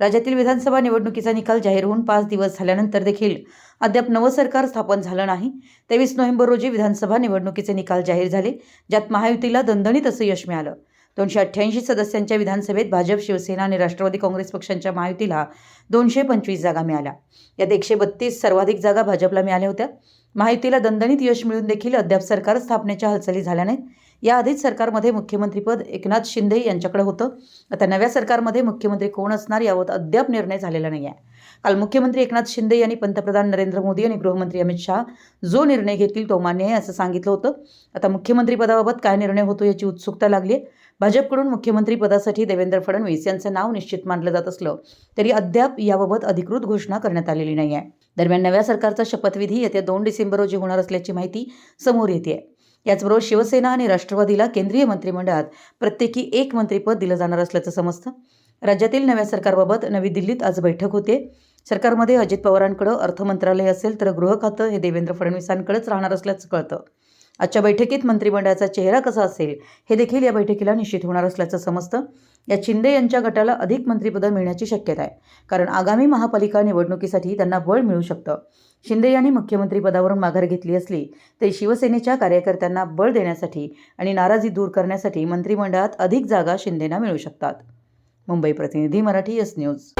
राज्यातील विधानसभा निवडणुकीचा निकाल जाहीर होऊन पाच दिवस झाल्यानंतर देखील अद्याप नवं सरकार स्थापन झालं नाही. तेवीस नोव्हेंबर रोजी विधानसभा निवडणुकीचे निकाल जाहीर झाले ज्यात महायुतीला दणदणीत असं यश मिळालं. दोनशे अठ्ठ्याऐंशी सदस्यांच्या विधानसभेत भाजप शिवसेना आणि राष्ट्रवादी काँग्रेस पक्षांच्या महायुतीला दोनशे पंचवीस जागा मिळाल्या. यात एकशे बत्तीस सर्वाधिक जागा भाजपला मिळाल्या होत्या. महायुतीला दणदणीत यश मिळून देखील अद्याप सरकार स्थापनेच्या हालचाली झाल्या नाहीत. याआधीच सरकारमध्ये मुख्यमंत्रीपद एकनाथ शिंदे यांच्याकडे होतं. आता नव्या सरकारमध्ये मुख्यमंत्री कोण असणार यावर अद्याप निर्णय झालेला नाही आहे काल मुख्यमंत्री एकनाथ शिंदे यांनी पंतप्रधान नरेंद्र मोदी आणि गृहमंत्री अमित शहा जो निर्णय घेतील तो मान्य आहे असं सांगितलं होतं. आता मुख्यमंत्रीपदाबाबत काय निर्णय होतो याची उत्सुकता लागली आहे. भाजपकडून मुख्यमंत्रीपदासाठी देवेंद्र फडणवीस यांचं नाव निश्चित मानलं जात असलं तरी अद्याप याबाबत अधिकृत घोषणा करण्यात आलेली नाही आहे दरम्यान नव्या सरकारचा शपथविधी येत्या दोन डिसेंबर रोजी होणार असल्याची माहिती समोर येते आहे याचबरोबर शिवसेना आणि राष्ट्रवादीला केंद्रीय मंत्रिमंडळात प्रत्येकी एक मंत्रिपद दिलं जाणार असल्याचं समजतं. राज्यातील नव्या सरकारबाबत नवी दिल्लीत आज बैठक होते. सरकारमध्ये अजित पवारांकडं अर्थ मंत्रालय असेल तर गृह खातं हे देवेंद्र फडणवीसांकडेच राहणार असल्याचं कळतं. आजच्या बैठकीत मंत्रिमंडळाचा चेहरा कसा असेल हे देखील या बैठकीला निश्चित होणार असल्याचं समजतं. या शिंदे यांच्या गटाला अधिक मंत्रिपदं मिळण्याची शक्यता आहे कारण आगामी महापालिका निवडणुकीसाठी त्यांना बळ मिळू शकतं. शिंदे यांनी मुख्यमंत्रीपदावरून माघार घेतली असली तरी शिवसेनेच्या कार्यकर्त्यांना बळ देण्यासाठी आणि नाराजी दूर करण्यासाठी मंत्रिमंडळात अधिक जागा शिंदेना मिळू शकतात. मुंबई प्रतिनिधी मराठी एस न्यूज.